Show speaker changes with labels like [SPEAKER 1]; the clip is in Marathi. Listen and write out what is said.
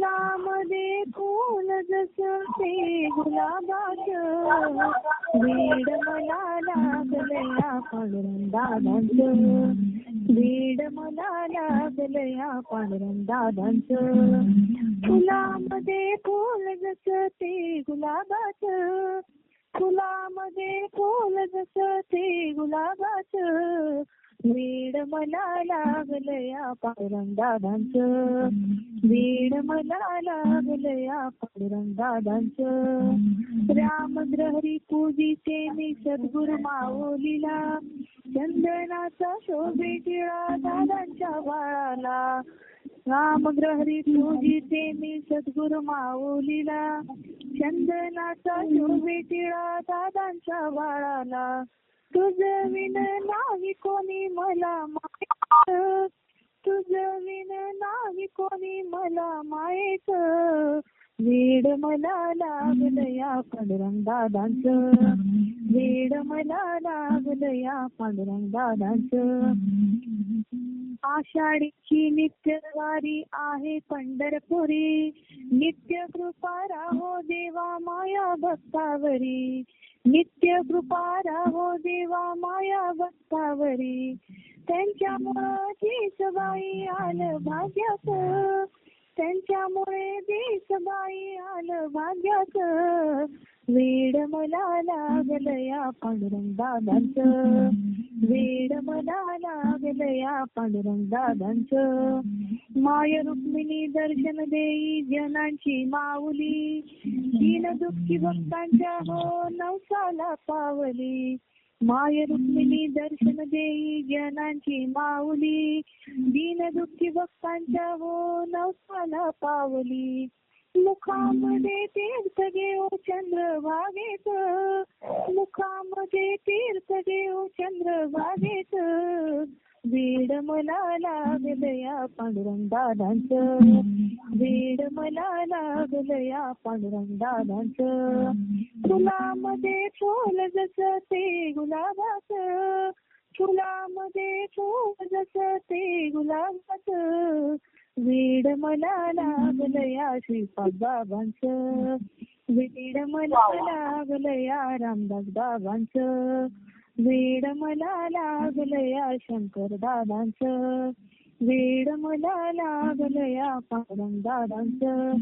[SPEAKER 1] फुलामध्ये कोण जस ते गुलाबाचं वेड मला लागलया पांडुरंग दादांचं मला लागलया पांडुरंग फुलामध्ये फुल जसं ते गुलाबाचं फुलामध्ये फुल जस ते गुलाबाचं वेड मला लागलया पांडुरंग दादांचं वेड मला लागलया पांडुरंग दादांचं रामग्रहरी पूजीचे मी सद्गुरु माऊलीला चंदनाचा शोभे टिळा दादांच्या बाळाला. रामग्रहरी पूजीचे मी सद्गुरु माऊलीला चंदनाचा शोभे टिळा दादांच्या बाळाला. तुझ विन नाही कोणी मला मायेच तुझ विन नाही कोणी मला मायेच वेड मला लागल या पांडुरंग वेड मला लागल या पांडुरंग आषाढीची नित्यवारी आहे पंढरपुरी. नित्य कृपा राहो देवा माया भक्तावरी. नित्य कृपा राहो देवा माया भक्तावरी त्यांच्यामुळं देशबाई आलं भाग्याचं. त्यांच्यामुळे देशबाई आलं भाग्याचं. वेड मला लागलया पांडुरंग वेड मला लागलया पांडुरंग माय रुक्मिणी दर्शन देई जनांची माऊली. दीन दुःखी भक्तांच्या हो नवसाला पावली. माय रुक्मिणी दर्शन देई जनांची माऊली. दुःखी भक्तांच्या हो नवसाला पावली. मुखामध्ये तीर्थ घेऊ चंद्रभागेत मुखामध्ये तीर्थ घेऊ चंद्रभागेत वेड मला लागलं या पांडुरंग दादांचं वेड मला लागलं या पांडुरंग फुलामध्ये फुल जस ते गुलाबाचं. फुलामध्ये फुल जसं ते गुलाबाचं. वेड मला लागलं या श्रीपाद बाबांचं वेड मला लागलं या रामदास बाबांचं वेड मला लागलं या शंकर दादांचं वेड मला लागलं या पांडुरंग दादांचं.